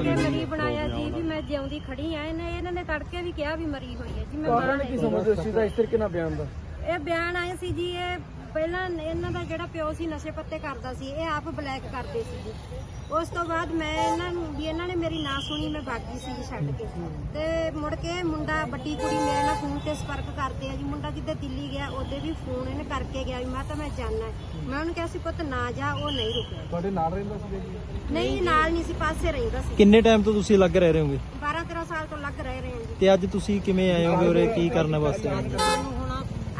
ਮਰੀ ਬਣਾਇਆ ਜੀ ਵੀ ਮੈਂ ਜਿਉਂਦੀ ਖੜੀ ਆ ਇਹਨੇ ਇਹਨਾਂ ਨੇ ਤੜਕੇ ਵੀ ਕਿਹਾ ਵੀ ਮਰੀ ਹੋਈ ਹੈ ਜੀ ਮੈਂ ਕਾਰਨ ਮਰਾਂ ਕੀ ਨਹੀਂ। ਸਮਝਦੇ ਹੋ ਇਸ ਚੀਜ਼ ਦਾ ਇਸ ਤਰੀਕੇ ਨਾਲ ਬਿਆਨ ਦਾ ਇਹ ਬਿਆਨ ਆਏ ਸੀ ਜੀ ਇਹ ਪਹਿਲਾਂ ਇਹਨਾਂ ਦਾ ਜਿਹੜਾ ਪਿਓ ਸੀ ਨਸ਼ੇ ਪੱਤੇ ਕਰਦਾ ਸੀ ਇਹ ਆਪ ਬਲੈਕ ਕਰਦੇ ਸੀ ਜੀ। ਉਸ ਤੋਂ ਬਾਅਦ ਮੈਂ ਇਹਨਾਂ ਨੂੰ ਵੀ ਇਹਨਾਂ ਨੇ ਮੇਰੀ ਨਾ ਸੁਣੀ ਮੈਂ ਬਾਗੀ ਸੀ ਛੱਡ ਕੇ। ਤੇ ਮੁੜ ਕੇ ਮੁੰਡਾ ਵੱਡੀ ਕੁੜੀ ਮੇਰੇ ਨਾਲ ਫੋਨ ਤੇ ਸੰਪਰਕ ਕਰਦੇ ਆ ਜੀ। ਮੁੰਡਾ ਜਿੱਦੇ ਦਿੱਲੀ ਗਿਆ ਉਹਦੇ ਵੀ ਫੋਨ ਇਹਨੇ ਕਰਕੇ ਗਿਆ ਵੀ ਮੈਂ ਤਾਂ ਮੈਂ ਜਾਣਾ। ਮੈਂ ਉਹਨੂੰ ਕਿਹਾ ਸੀ ਪੁੱਤ ਨਾ ਜਾ ਉਹ ਨਹੀਂ ਰੁਕਿਆ। ਤੁਹਾਡੇ ਨਾਲ ਰਹਿੰਦਾ ਸੀ ਜੀ? ਨਹੀਂ ਨਾਲ ਨਹੀਂ ਸੀ ਪਾਸੇ ਰਹਿੰਦਾ ਸੀ। ਕਿੰਨੇ ਟਾਈਮ ਤੋਂ ਤੁਸੀਂ ਅਲੱਗ ਰਹਿ ਰਹੇ ਹੋਗੇ? 12 13 ਸਾਲ ਤੋਂ ਲੱਗ ਰਹੇ ਰਹੇ ਹਾਂ ਜੀ। ਤੇ ਅੱਜ ਤੁਸੀਂ ਕਿਵੇਂ ਆਏ ਹੋਗੇ ਉਰੇ ਕੀ ਕਰਨ ਵਾਸਤੇ ਆਏ ਹੋ?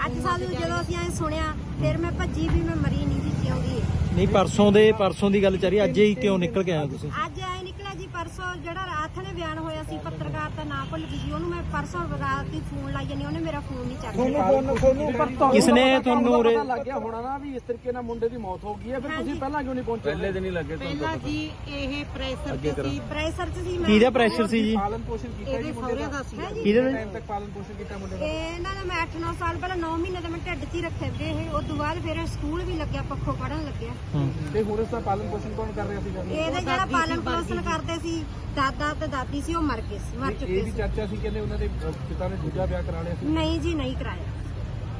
ਅੱਜ ਸਾਨੂੰ ਜਦੋਂ ਅਸੀਂ ਐ ਸੁਣਿਆ ਫਿਰ ਮੈਂ ਭੱਜੀ ਵੀ ਮੈਂ ਮਰੀ ਨਹੀਂ ਜੀ ਜਿਉਂਦੀ ਨਹੀਂ ਪਰਸੋਂ ਦੇ ਪਰਸੋਂ ਦੀ ਗੱਲ ਚੱਲ ਰਹੀ ਅੱਜ ਹੀ ਕਿਉਂ ਨਿਕਲ ਕੇ ਤੁਸੀਂ? ਅੱਜ ਐ ਨਿਕਲਿਆ ਜੀ ਪਰਸੋਂ ਜਿਹੜਾ ਰਾਤ ਨੇ ਬਿਆਨ ਹੋਇਆ ਸੀ ਪੱਤਰਕਾਰ ਦਾ ਨਾਂ ਭੁੱਲ ਗਈ ਜੀ ਉਹਨੂੰ ਮੈਂ ਪਰਸੋਂ ਰਾਤ ਹੀ ਫੋਨ ਲਾਈ ਜਾਨੀ ਉਹਨੇ ਮੇਰਾ ਫੋਨ ਨਹੀਂ ਚੱਕਿਆ। ਤੁਹਾਨੂੰ ਤੁਹਾਨੂੰ ਪਰ ਤੁਹਾਨੂੰ ਕਿਸਨੇ ਤੁਹਾਨੂੰ ਉਰੇ- ਪਤਾ ਲੱਗ ਗਿਆ ਹੋਣਾ ਨਾ ਵੀ ਇਸ ਤਰੀਕੇ ਨਾਲ ਮੁੰਡੇ ਦੀ ਮੌਤ ਹੋ ਗਈ ਹੈ ਫਿਰ ਤੁਸੀਂ ਪਹਿਲਾਂ ਕਿਉਂ ਨਹੀਂ ਪਹੁੰਚੇ? ਪਹਿਲੇ ਦਿਨ ਹੀ ਲੱਗੇ ਪਹਿਲਾਂ ਜੀ ਇਹ ਪ੍ਰੈਸ਼ਰ ਤੇ ਸੀ ਪ੍ਰੈਸ਼ਰ ਚ ਸੀ ਮੈਂ ਕਿਹਦਾ ਪ੍ਰੈਸ਼ਰ ਸੀ ਜੀ? ਪਾਲਣ ਪੋਸ਼ਣ ਕੀਤਾ ਇਹਦੇ ਸਹੁਰੇ ਦਾ। ਸੀ ਹੈ ਜੀ ਕਿਹਦੇ ਟਾਈਮ ਤੱਕ ਪਾਲਣ ਪੋਸ਼ਣ ਕੀਤਾ ਮੁੰਡੇ ਦਾ? ਇਹਨਾਂ ਦਾ ਮੈਂ 8-9 ਸਾਲ ਪਹਿਲਾਂ 9 ਮਹੀਨੇ ਦਾ ਮੈਂ ਢਿੱਡ 'ਚ ਹੀ ਰੱਖੇ ਗਏ ਇਹ। ਉਸ ਤੋਂ ਬਾਅਦ ਫਿਰ ਸਕੂਲ ਵੀ ਲੱਗਿਆ ਪੱਖੋਂ ਪੜਨ ਲੱਗਿਆ। ਤੇ ਹੁਣ ਇਸ ਦਾ ਪਾਲਣ ਪੋਸ਼ਣ ਕੌਣ ਕਰ ਰਿਹਾ ਸੀਗਾ? ਇਹਦੇ ਜਿਹੜਾ ਪਾਲਣ ਪੋਸ਼ਣ ਕਰਦੇ ਸੀ ਦਾਦਾ ਤੇ ਦਾਦੀ ਸੀ ਉਹ ਮਰ ਗਏ ਸੀ ਮਰ ਇਹ ਚੁੱਕੇ ਵੀ ਸੀ ਚਰਚਾ ਸੀ ਕਹਿੰਦੇ ਉਹਨਾਂ ਦੇ ਅਹ, ਪਿਤਾ ਨੇ ਦੂਜਾ ਵਿਆਹ ਕਰਾ ਲਿਆ ਸੀ ਨਹੀਂ ਜੀ ਨਹੀਂ ਕਰਾਇਆ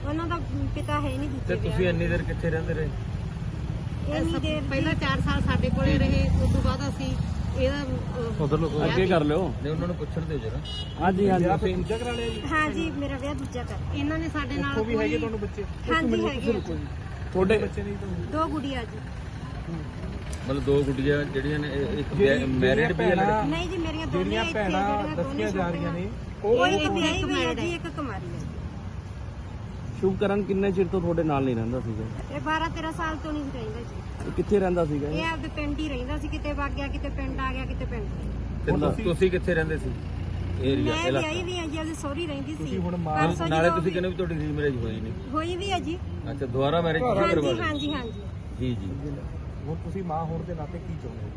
ਉਹਨਾਂ ਦਾ ਪਿਤਾ ਹੈ ਨਹੀਂ ਦੂਜੇ ਵਿਆਹ ਇੰਨੀ ਦੇਰ ਕਿੱਥੇ ਰਹਿੰਦੇ ਰਹੇ ਇਹ ਨਹੀਂ ਦੇਰ ਪਹਿਲਾਂ 4 ਸਾਲ ਸਾਡੇ ਕੋਲੇ ਰਹੇ ਉਸ ਤੋਂ ਬਾਅਦ ਅਸੀਂ ਇਹਦਾ ਅਹ, ਉਧਰ ਲੋਕ ਅੱਗੇ ਕਰ ਲਿਓ ਨੇ ਉਹਨਾਂ ਨੂੰ ਪੁੱਛਣ ਦਿਓ ਜਰਾ ਹਾਂਜੀ ਹਾਂਜੀ ਆਪੇ ਦੂਜਾ ਕਰਾ ਲਿਆ ਜੀ ਹਾਂ ਜੀ ਮੇਰਾ ਵਿਆਹ ਦੂਜਾ ਕਰ ਇਹਨਾਂ ਨੇ ਸਾਡੇ ਨਾਲ ਉਹ ਵੀ ਹੈਗੇ ਕੋਈ ਤੁਹਾਨੂੰ ਬੱਚੇ? ਹਾਂਜੀ ਹੈਗੇ ਆ ਜੀ। ਤੁਹਾਡੇ ਬੱਚੇ ਨਹੀਂ ਤੁਹਾਨੂੰ। ਦੋ ਗੁੜੀਆਂ ਜੀ। ਮਤਲਬ ਦੋ ਗੁੱਡੀਆਂ ਜਿਹੜੀਆਂ ਨੇ ਇਹ- ਇੱਕ ਮੈਰਿਡ ਵੀ ਹੈ ਲੜਕੀ ਨਹੀਂ ਜੀ ਮੇਰੀਆਂ ਦੋਨੇ ਜਿਹੜੀਆਂ ਇੱਥੇ ਭੈਣਾਂ ਜਿਹੜੀਆਂ ਦੋਨੇ ਦੱਸੀਆਂ ਜਾ ਰਹੀਆਂ ਨੇ ਉਹ ਉਹ ਇੱਕ ਵਿਆਹੀ ਹੋਈ ਹੈ ਜੀ ਇੱਕ ਕੁਮਾਰੀ ਹੈ। ਸ਼ੁਭਕਰਨ ਕਿੰਨੇ ਚਿਰ ਤੋਂ ਤੁਹਾਡੇ ਨਾਲ ਨਹੀਂ ਰਹਿੰਦਾ ਸੀਗਾ? ਇਹ 12 13 ਸਾਲ ਤੋਂ ਨਹੀਂ ਰਹਿੰਦਾ ਜੀ। ਇਹ ਕਿੱਥੇ ਰਹਿੰਦਾ ਸੀਗਾ ਇਹ? ਆਪਦੇ ਪਿੰਡ ਹੀ ਰਹਿੰਦਾ ਸੀ ਕਿਤੇ ਵਗ ਗਿਆ ਕਿਤੇ ਪਿੰਡ ਆ ਗਿਆ ਕਿਤੇ ਪਿੰਡ। ਤੇ ਤੁਸੀਂ ਕਿੱਥੇ ਰਹਿੰਦੇ ਸੀ? ਏਰੀਆ ਮੈਂ ਵਿਆਹੀ ਵੀ ਹਾਂ ਜੀ ਉਹਦੀ ਸਹੁਰੀ ਰਹਿੰਦੀ ਸੀ। ਹੁਣ ਪਰਸੋਂ ਨਾਲੇ ਜਦੋਂ ਤੁਸੀਂ ਕਹਿੰਦੇ ਵੀ ਤੁਹਾਡੀ ਰੀਮੈਰਿਜ ਹੋਈ ਨਹੀਂ। ਹੋਈ ਵੀ ਹੈ ਜੀ। ਅੱਛਾ ਦੁਬਾਰਾ ਮੈਰਿਜ ਕਰਵਾ ਹਾਂਜੀ ਲਈ ਹਾਂਜੀ ਹਾਂਜੀ। ਜੀ ਜੀ। ਹੁਣ ਤੁਸੀਂ ਮਾਂ ਹੋਣ ਦੇ ਨਾਤੇ ਕੀ ਚਾਹੁੰਦੇ ਹੋ?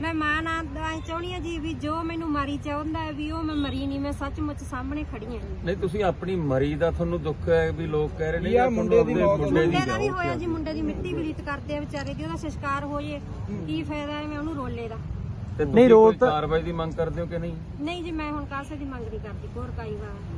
ਮੈਂ ਮਾਂ ਨਾਲ ਦਾ ਚਾਹੁੰਦੀ ਹਾਂ ਜੀ ਵੀ ਜੋ ਮੈਨੂੰ ਮਾਰੀ ਚਾਹੁੰਦਾ ਹੈ ਵੀ ਉਹ ਮੈਂ ਮਰੀ ਨਹੀਂ ਮੈਂ ਸੱਚਮੁੱਚ ਸਾਹਮਣੇ ਖੜੀ ਹਾਂ ਜੀ। ਨਹੀਂ ਤੁਸੀਂ ਆਪਣੀ ਮਰੀ ਦਾ ਤੁਹਾਨੂੰ ਦੁੱਖ ਹੈ ਵੀ ਲੋਕ ਕਹਿ ਰਹੇ ਨੇ ਯਾਰ ਕਿ ਮੁੰਡੇ ਦੀ ਮੌਤ ਮੁੰਡੇ ਮੁੰਡੇ ਦੀ ਵੀ ਹੋਇਆ ਜੀ ਮੁੰਡੇ ਦੀ ਮਿੱਟੀ ਬਲੀਤ ਕਰਦੇ ਆ ਵਿਚਾਰੇ ਦੀ ਉਹਦਾ ਸੰਸਕਾਰ ਹੋ ਜੇ। ਕੀ ਫਾਇਦਾ ਹੈ ਮੈਂ ਉਹਨੂੰ ਰੋਲੇ ਦਾ। ਨਹੀਂ, ਰੋਲ ਤਾਂ- ਕਾਰਵਾਈ ਦੀ ਮੰਗ ਕਰਦੇ ਹੋ ਕਿ ਨਹੀਂ? ਨਹੀਂ ਜੀ ਮੈਂ ਹੁਣ ਕਾਸੇ ਦੀ ਮੰਗ ਨਹੀਂ ਕਰਦੀ ਹੋਰ ਕਾਈ ਵਾਰ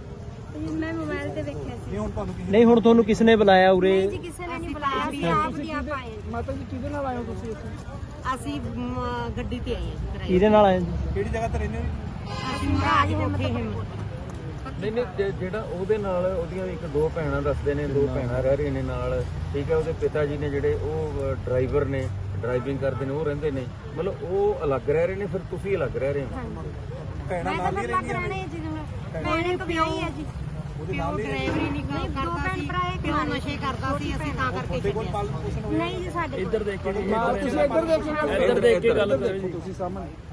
ਕਾਹਤੋਂ- ਮੈਂ ਮੋਬਾਈਲ ਤੇ ਵੇਖਿਆ ਸੀ। ਹੁਣ ਤੁਹਾਨੂੰ ਕੀ ਨਹੀਂ ਹੁਣ ਤੁਹਾਨੂੰ ਕਿਸਨੇ ਬੁਲਾਇਆ ਉਰੇ? ਨਹੀਂ ਜੀ ਕਿਸੇ ਨੇ ਨਹੀਂ ਬੁਲਾਇਆ। ਸੀ ਆਪ ਦੀ ਆਪ ਆਏ ਜੀ। ਮਾਤਾ ਜੀ ਕਿਹਦੇ ਨਾਲ ਆਏ ਹੋ ਤੁਸੀਂ ਇੱਥੇ? ਅਸੀਂ ਮ, ਗੱਡੀ ਤੇ ਆਏ ਹਾਂ ਜੀ ਕਿਰਾਏ ਕਿਹਦੇ ਨਾਲ ਆਏ ਜੀ ਕਿਹੜੀ ਜਗ੍ਹਾ ਤੇ ਰਹਿੰਦੇ ਹੋ ਅਸੀਂ ਮਹਾਰਾਜ ਹਿੰਮਤ ਨਹੀਂ ਨਹੀਂ ਜੇ- ਜਿਹੜਾ ਉਹਦੇ ਨਾਲ ਉਹਦੀਆਂ ਇੱਕ ਦੋ ਭੈਣਾਂ ਦੱਸਦੇ ਨੇ ਦੋ ਭੈਣਾਂ ਰਹਿ ਰਹੀਆਂ ਨੇ ਨਾਲ। ਠੀਕ ਹੈ ਉਹਦੇ ਪਿਤਾ ਜੀ ਨੇ ਜਿਹੜੇ ਉਹ ਡਰਾਈਵਰ ਨੇ ਡਰਾਈਵਿੰਗ ਕਰਦੇ ਨੇ ਉਹ ਰਹਿੰਦੇ ਨੇ। ਮਤਲਬ ਉਹ ਅਲੱਗ ਰਹਿ ਰਹੇ ਨੇ ਫਿਰ ਤੁਸੀਂ ਅਲੱਗ ਰਹਿ ਰਹੇ ਹੋ? ਮੈਂ ਤਾਂ ਫਿਰ ਲੱਗ ਰਹਿਣੇ ਜੀ ਭੈਣੇ ਵਿਆਹੀ ਹੈ। ਜੀ। ਪਿਓ ਡਰਾਈਵਰੀ ਨਹੀਂ ਕਰਦਾ ਸੀ। ਪਿਓ। ਨਸ਼ੇ ਕਰਦਾ ਸੀ ਅਸੀਂ ਤਾਂ ਕਰਕੇ ਛੱਡਿਆ ਪਾਲਣ ਪੋਸ਼ਣ ਨਹੀਂ ਜੀ ਸਾਡੇ ਕੋਲ ਦੇਖ ਕੇ ਤੁਸੀਂ ਇੱਧਰ ਦੇਖੋ। ਇੱਧਰ ਦੇਖ ਕੇ ਗੱਲ ਕਰੋ ਤੁਸੀਂ ਸਾਹਮਣੇ।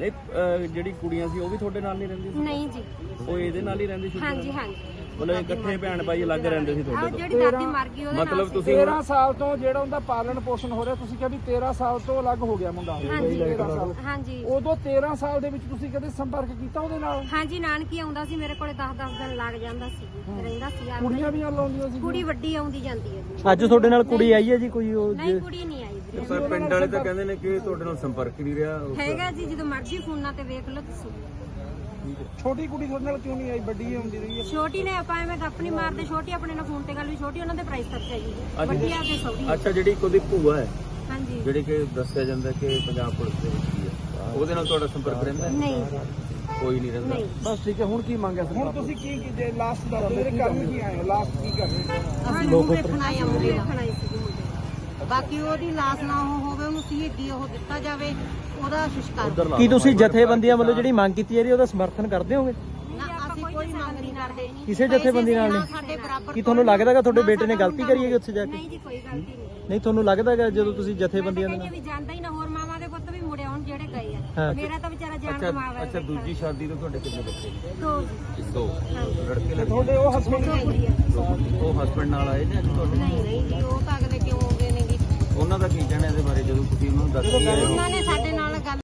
ਨਹੀਂ ਅਹ, ਜਿਹੜੀ ਕੁੜੀਆਂ ਸੀ ਉਹ ਵੀ ਤੁਹਾਡੇ ਨਾਲ ਨਹੀਂ ਰਹਿੰਦੀ ਸੀ? ਨਹੀਂ ਜੀ। ਉਹ ਇਹਦੇ ਨਾਲ ਹੀ ਰਹਿੰਦੀ ਸੀ? ਹਾਂਜੀ ਹਾਂਜੀ। ਮਤਲਬ ਇਕੱਠੇ ਭੈਣ ਭਾਈ ਅਲੱਗ ਰਹਿੰਦੇ ਸੀ ਆਹ ਤੁਹਾਡੇ ਤੋਂ? ਜਿਹੜੀ ਦਾਦੀ ਮਰ ਗਈ ਉਹਦੇ ਨਾਲ ਮਤਲਬ। ਤੁਸੀਂ 13 ਸਾਲ ਤੋਂ ਜਿਹੜਾ ਉਹਦਾ ਪਾਲਣ ਪੋਸ਼ਣ ਹੋ ਰਿਹਾ ਤੁਸੀਂ ਕਿਹਾ ਵੀ 13 ਸਾਲ ਤੋਂ ਅਲੱਗ ਹੋ ਗਿਆ ਮੁੰਡਾ। ਹਾਂਜੀ। 13 ਸਾਲ ਹਾਂਜੀ। ਉਦੋਂ 13 ਸਾਲ ਦੇ ਵਿੱਚ ਤੁਸੀਂ ਕਦੇ ਸੰਪਰਕ ਕੀਤਾ ਉਹਦੇ ਨਾਲ? ਹਾਂਜੀ ਨਾਨਕੀ ਆਉਂਦਾ ਸੀ ਮੇਰੇ ਕੋਲੇ 10-10 ਦਿਨ ਲੱਗ ਜਾਂਦਾ ਸੀ। ਰਹਿੰਦਾ ਸੀ ਆ ਕੁੜੀਆਂ ਵੀ। ਲਾਉਂਦੀਆਂ ਸੀ ਕੁੜੀ ਵੱਡੀ ਆਉਂਦੀ ਜਾਂਦੀ ਹੈ ਜੀ। ਅੱਜ ਤੁਹਾਡੇ ਨਾਲ ਕੁੜੀ ਆਈ ਹੈ ਜੀ ਕੋਈ ਉਹ ਨਹੀਂ ਕੁੜੀ ਨਹੀਂ ਆਈ। ਪਰ ਪਿੰਡ ਵਾਲੇ ਤਾਂ ਕਹਿੰਦੇ ਨੇ ਕਿ ਤੁਹਾਡੇ ਨਾਲ ਸੰਪਰਕ ਹੀ ਨਹੀਂ ਰਿਹਾ ਹੈਗਾ ਜੀ ਜਦੋਂ ਮਰਜ਼ੀ ਫੋਨਾਂ ਤੇ ਵੇਖ ਲਓ ਤੁਸੀਂ। ਛੋਟੀ ਕੁੜੀ ਤੁਹਾਡੇ ਨਾਲ ਕਿਉਂ ਨਹੀਂ ਆਈ? ਵੱਡੀ ਆਉਂਦੀ ਰਹੀ ਹੈ। ਛੋਟੀ ਨੇ ਆਪਾਂ ਐਵੇਂ ਗੱਪ ਨਹੀਂ ਮਾਰਦੇ ਛੋਟੀ ਆਪਣੇ ਨਾਲ ਫੋਨ ਤੇ ਗੱਲ ਵੀ ਛੋਟੀ ਉਹਨਾਂ ਦੇ ਪ੍ਰਾਈਸ ਖਰਚਾ ਜੀ। ਵੱਡੀ ਆ ਕੇ ਸੌਦੀ ਅੱਛਾ ਜਿਹੜੀ ਇੱਕ ਉਹਦੀ ਭੂਆ ਹੈ ਹਾਂਜੀ। ਜਿਹੜੀ ਕਿ ਦੱਸਿਆ ਜਾਂਦਾ ਕਿ ਪੰਜਾਬ ਪੁਲਿਸ ਦੇ ਵਿੱਚ ਹੀ ਹੈ। ਉਹਦੇ ਨਾਲ ਤੁਹਾਡਾ ਸੰਪਰਕ ਰਹਿੰਦਾ ਹੈ? ਨਹੀਂ। ਕੋਈ ਨਹੀਂ ਰਹਿੰਦਾ। ਬਸ ਠੀਕ ਹੈ ਹੁਣ ਕੀ ਮੰਗਿਆ ਹੁਣ ਤੁਸੀਂ ਕੀ ਜੇ ਲਾਸਟ ਦੱਸ ਦਿਓ ਜਿਹੜੇ ਕਰਨ ਕੀ ਆਏ ਹੋ। ਲਾਸਟ ਕੀ ਕਰ ਰਹੇ ਹੋ ਅਸੀਂ ਨੂੰ ਵੇਖਣ ਆਏ ਆ ਮੁੰਡੇ ਆਈ ਸੀ ਬਾਕੀ ਉਹਦੀ ਲਾਸ਼ ਨਾ ਉਹ ਹੋਵੇ ਉਹਨੂੰ ਸ਼ਹੀਦੀ ਉਹ ਦਿੱਤਾ ਜਾਵੇ ਉਹਦਾ ਸ਼ੁਸ਼ਕਾਰ ਕੀ ਤੁਸੀਂ ਜਥੇਬੰਦੀਆਂ ਵੱਲੋਂ ਜਿਹੜੀ ਮੰਗ ਕੀਤੀ ਜਾ ਰਹੀ ਉਹਦਾ ਸਮਰਥਨ ਕਰਦੇ ਹੋਗੇ? ਨਾ ਅਸੀਂ ਕੋਈ ਮੰਗ ਨਹੀਂ ਕਰਦੇ। ਕਿਸੇ ਜਥੇਬੰਦੀ ਨਾਲ ਨਹੀਂ। ਕੀ ਤੁਹਾਨੂੰ ਲੱਗਦਾ ਕਿ ਤੁਹਾਡੇ ਬੇਟੇ ਨੇ ਗਲਤੀ ਕਰੀ ਹੈਗੀ ਉੱਥੇ ਜਾ ਕੇ? ਨਹੀਂ ਜੀ ਕੋਈ ਗਲਤੀ ਨਹੀਂ ਨਹੀਂ ਤੁਹਾਨੂੰ ਲੱਗਦਾ ਹੈਗਾ ਜਦੋਂ ਤੁਸੀਂ ਜਥੇਬੰਦੀਆਂ ਦੇ ਕਹਿੰਦੇ ਨਾਲ ਵੀ ਜਾਂਦਾ ਹੀ ਨਾ ਹੋਰ ਮਾਵਾਂ ਦੇ ਪੁੱਤ ਵੀ ਮੁੜੇ ਆਉਣ ਜਿਹੜੇ ਗਏ। ਆ। ਮੇਰਾ ਤਾਂ ਵਿਚਾਰਾ ਜਾਨ ਅੱਛਾ ਕਮਾਵਾ ਅੱਛਾ ਦੂਜੀ ਸ਼ਾਦੀ ਤੋਂ ਤੁਹਾਡੇ ਕਿੰਨੇ ਬੱਚੇ ਨੇ? ਦੋ। ਦੋ। ਲੜਕੇ ਲੜਕੀ ਤੁਹਾਡੇ ਉਹ ਹਸਬੰਦ ਦੋ ਕੁੜੀਆਂ। ਉਹ ਹਸਬੰਡ ਨਾਲ ਆਏ ਨੇ ਅੱਜ ਤੁਹਾਡੇ ਨਹੀਂ ਨਹੀਂ ਜੀ ਉਹ ਤਾਂ ਉਹਨਾਂ ਦਾ ਕੀ ਕਹਿਣਾ ਇਹਦੇ ਬਾਰੇ? ਜਦੋਂ ਤੁਸੀਂ ਉਹਨਾਂ ਨੂੰ ਦੱਸ ਆਏ ਹੋ। ਉਹਨਾਂ ਨੇ ਸਾਡੇ